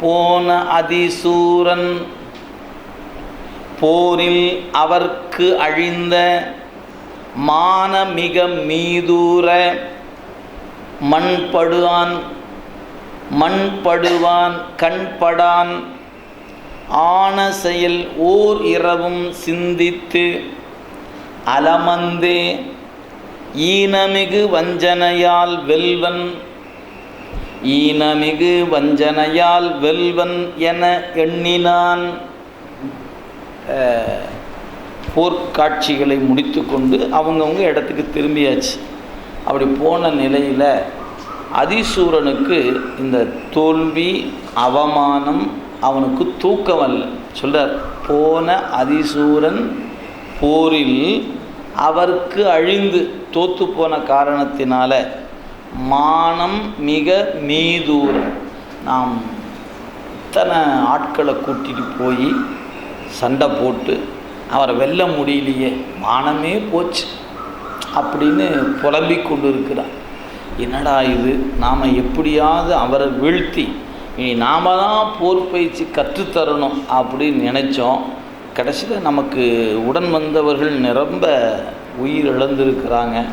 போன அதிசூரன் போரில் அவர்க்கு அழிந்த மானமிக மீதூர மண்படுவான் மண்படுவான் கண்படான். ஆன செயல் ஓர் இரவும் சிந்தித்து அலமந்தே. ஈனமிகு வஞ்சனையால் வெல்வன் ஈனமிகு வஞ்சனையால் வெல்வன் என எண்ணினான். போர்க்காட்சிகளை போர்க்காட்சிகளை முடித்துக்கொண்டு அவங்கவுங்க இடத்துக்கு திரும்பியாச்சு. அப்படி போன நிலையில் அதிசூரனுக்கு இந்த தோல்வி அவமானம் அவனுக்கு தூக்கம் அல்ல. சொல்கிறார் போன அதிசூரன் போரில் அவருக்கு அழிந்து தோத்து போன காரணத்தினால மானம் மிக மீதூரம் நாம் இத்தனை ஆட்களை கூட்டிகிட்டு போய் சண்டை போட்டு அவரை வெல்ல முடியலையே மானமே போச்சு அப்படின்னு புலம்பிக் கொண்டு இருக்கிறார் என்னடா இது? நாம் எப்படியாவது அவரை வீழ்த்தி இனி நாம் தான் போர் பயிற்சி கற்றுத்தரணும் அப்படின்னு நினச்சோம். கடைசியில் நமக்கு உடன் வந்தவர்கள் நிரம்ப உயிர் இழந்திருக்கிறாங்க.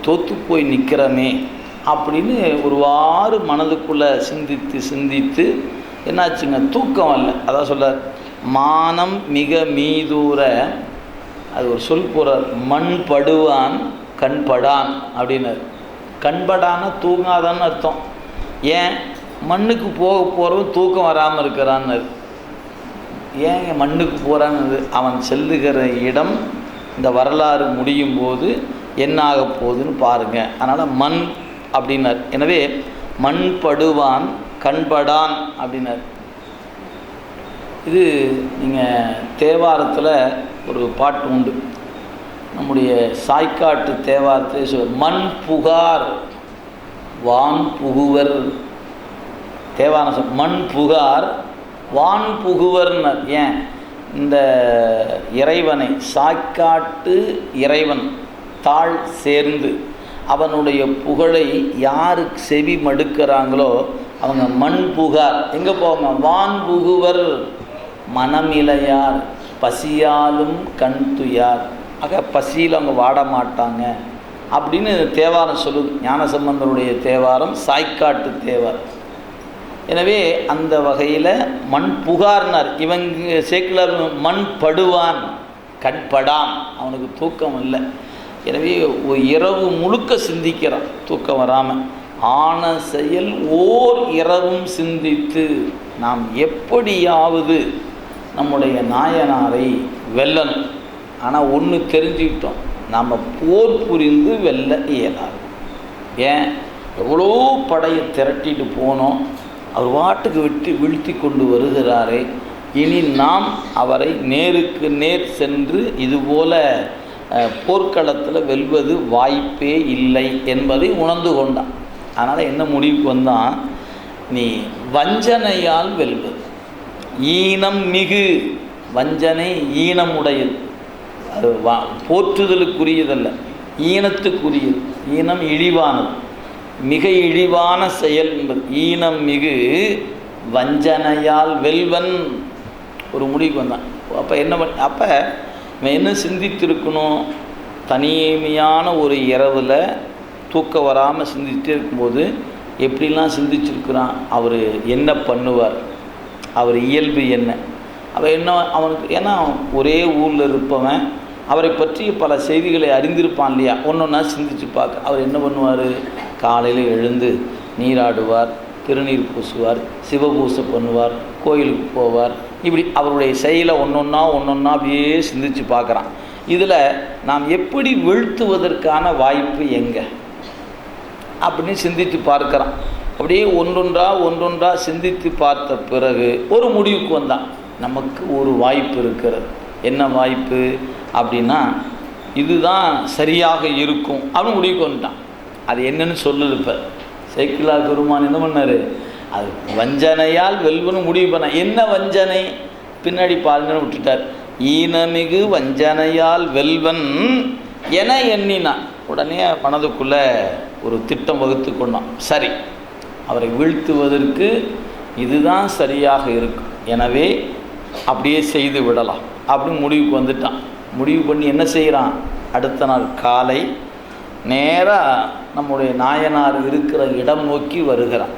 தோற்று போய் நிற்கிறோமே அப்படின்னு ஒருவாறு மனதுக்குள்ளே சிந்தித்து சிந்தித்து என்னாச்சுங்க? தூக்கம் வரல. அதான் சொல்ல மானம் மிக மீதூர அது ஒரு சொல் போகிறார் மண் படுவான் கண்படான் அப்படின்னார். கண்படானா தூங்காதான்னு அர்த்தம். ஏன்? மண்ணுக்கு போக போகிறவன் தூக்கம் வராமல் இருக்கிறான்னு ஏன் மண்ணுக்கு போகிறான்னு அவன் செல்லுகிற இடம் இந்த வரலாறு முடியும் போது என்ன ஆக போகுதுன்னு பாருங்கள் அதனால் மண் அப்படின்னார். எனவே மண் படுவான் கண்படான் அப்படின்னார். இது நீங்கள் தேவாரத்தில் ஒரு பாட்டு உண்டு. நம்முடைய சாய்க்காட்டு தேவாரத்தில் சொல் மண் புகார் வான் புகுவர். தேவாரம் சொல் மண் புகார் வான் புகுவர்னர். ஏன்? இந்த இறைவனை சாய்க்காட்டு இறைவன் தாழ் சேர்ந்து அவனுடைய புகழை யாரு செவி மடுக்கிறாங்களோ அவங்க மண் புகார். எங்கே போவாங்க வான் புகுவர். மனமிலையார். பசியாலும் கண் துயார். ஆக பசியில் அவங்க வாட மாட்டாங்க. அப்படின்னு தேவாரம் சொல்லுது. ஞானசம்பந்தருடைய தேவாரம் சாய்க்காட்டு தேவாரம் எனவே அந்த வகையில் மண் புகார்னார். இவங்க சேக்குலர் மண் படுவான். கண்படான் அவனுக்கு தூக்கம் இல்லை. எனவே ஒரு இரவு முழுக்க சிந்திக்கிறான். தூக்கம் வராமல் ஆன செயல் ஓர் இரவும் சிந்தித்து நாம் எப்படியாவது நம்முடைய நாயனாரை வெல்லணும். ஆனால் ஒன்று தெரிஞ்சுக்கிட்டோம். நாம் போர் புரிந்து வெல்ல இயலாது. ஏன்? எவ்வளோ படையை திரட்டிட்டு போனோம். அவர் வாட்டுக்கு விட்டு வீழ்த்தி கொண்டு வருகிறாரே. இனி நாம் அவரை நேருக்கு நேர் சென்று இதுபோல போர்க்களத்தில் வெல்வது வாய்ப்பே இல்லை என்பதை உணர்ந்து கொண்டான். அதனால் என்ன முடிவுக்கு வந்தான்? நீ வஞ்சனையால் வெல்வது. ஈனம் மிகு. வஞ்சனை ஈனமுடையது. அது வா போற்றுதலுக்குரியதல்ல ஈனத்துக்குரியது. ஈனம் இழிவானது. மிக இழிவான செயல் என்பது. ஈனம் மிகு. வஞ்சனையால் வெல்வன். ஒரு முடிவுக்கு வந்தான். அப்போ என்ன பண்ண அப்போ இவன் என்ன சிந்தித்திருக்கணும்? தனிமையான ஒரு இரவில் தூக்கம் வராமல் சிந்திச்சுட்டே இருக்கும்போது எப்படிலாம் சிந்திச்சிருக்கிறான்? அவர் என்ன பண்ணுவார்? அவர் இயல்பு என்ன? அவன் என்ன அவனுக்கு ஏன்னா ஒரே ஊரில் இருப்பவன் அவரை பற்றி பல செய்திகளை அறிந்திருப்பான் இல்லையா? ஒன்று ஒன்றா சிந்திச்சு பார்க்க. அவர் என்ன பண்ணுவார்? காலையில் எழுந்து நீராடுவார். திருநீர் பூசுவார் சிவபூசை பண்ணுவார் கோயிலுக்கு போவார். இப்படி அவருடைய செயலை ஒன்றொன்னா ஒன்றொன்னா அப்படியே சிந்தித்து பார்க்குறான். இதில் நாம் எப்படி வீழ்த்துவதற்கான வாய்ப்பு எங்கே? அப்படின்னு சிந்தித்து பார்க்குறான். அப்படியே ஒன்றொன்றா ஒன்றொன்றா சிந்தித்து பார்த்த பிறகு ஒரு முடிவுக்கு வந்தான். நமக்கு ஒரு வாய்ப்பு இருக்கிறது. என்ன வாய்ப்பு? அப்படின்னா இதுதான் சரியாக இருக்கும் அப்படின்னு முடிவுக்கு வந்துட்டான். அது என்னன்னு சொல்லுது இப்போ. சைக்கிளா பெருமான் என்ன பண்ணார்? அது வஞ்சனையால் வெல்வன்னு முடிவு பண்ண என்ன வஞ்சனை? பின்னாடி பாருங்கன்னு விட்டுட்டார். ஈனமிகு வஞ்சனையால் வெல்வன் என எண்ணினான். உடனே மனதுக்குள்ளே ஒரு திட்டம் வகுத்து கொண்டான். சரி அவரை வீழ்த்துவதற்கு இதுதான் சரியாக இருக்கும். எனவே அப்படியே செய்து விடலாம் அப்படின்னு முடிவுக்கு வந்துட்டான். முடிவு பண்ணி என்ன செய்கிறான் அடுத்த நாள் காலை நேராக நம்முடைய நாயனார் இருக்கிற இடம் நோக்கி வருகிறான்.